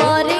মরে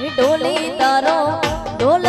ડોલી તારો ઢોલ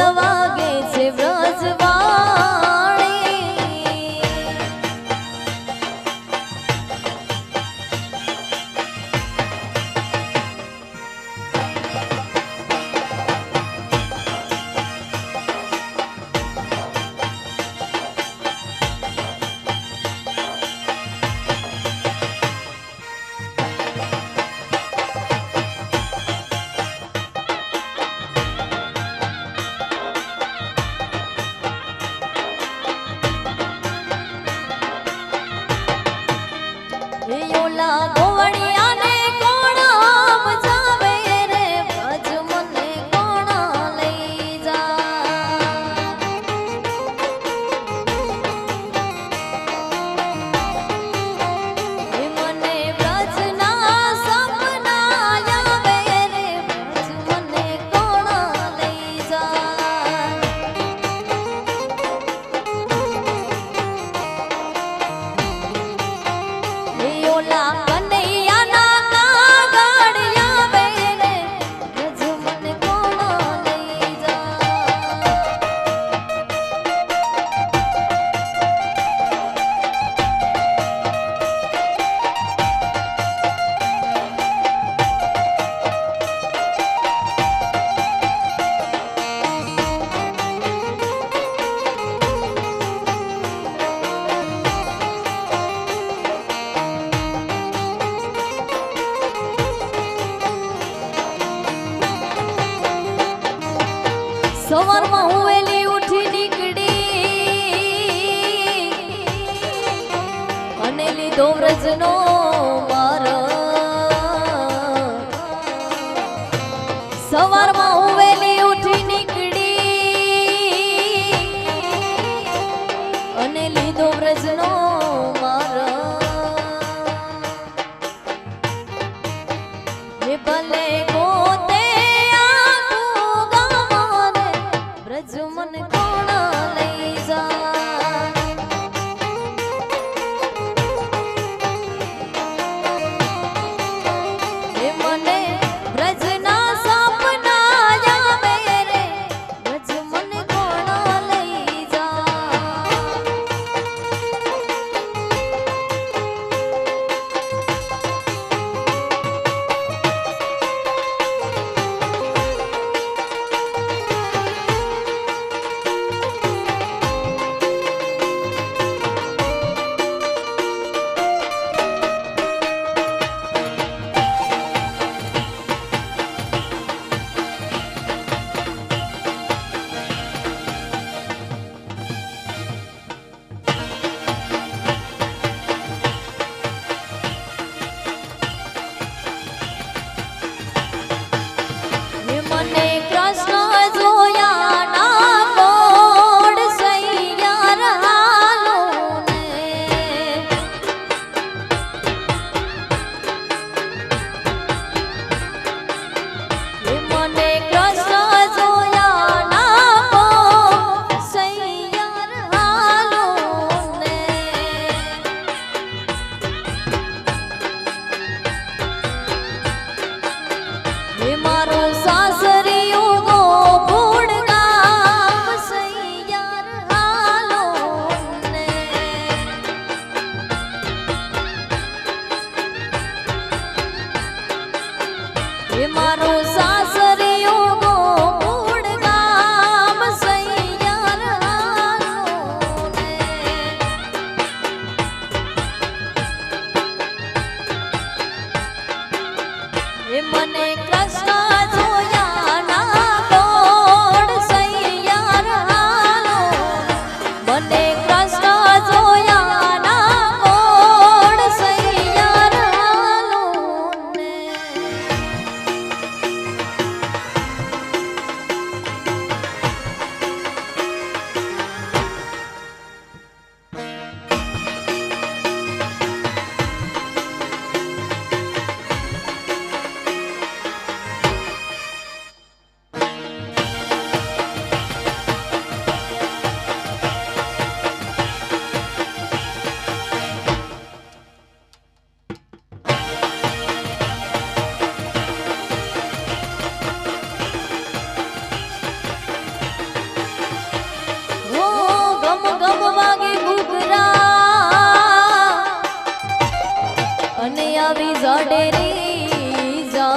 ડેરી જા.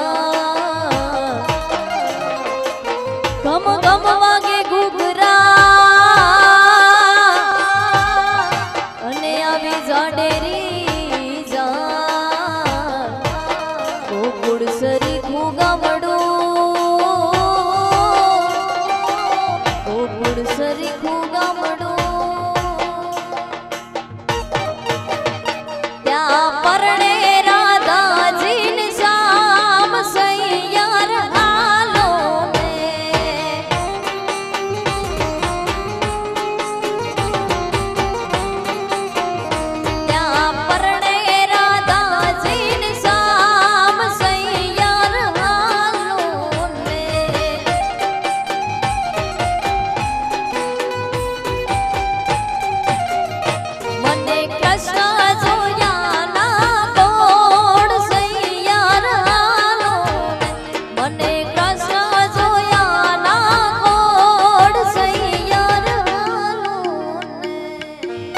ગમ ગમ વાગે ગુગરા અને આવી જા ડેરી જા. ગોકુળ સરી ઘૂગામડું ગોકુળ સરી ઘૂગામડું ત્યાં પરણ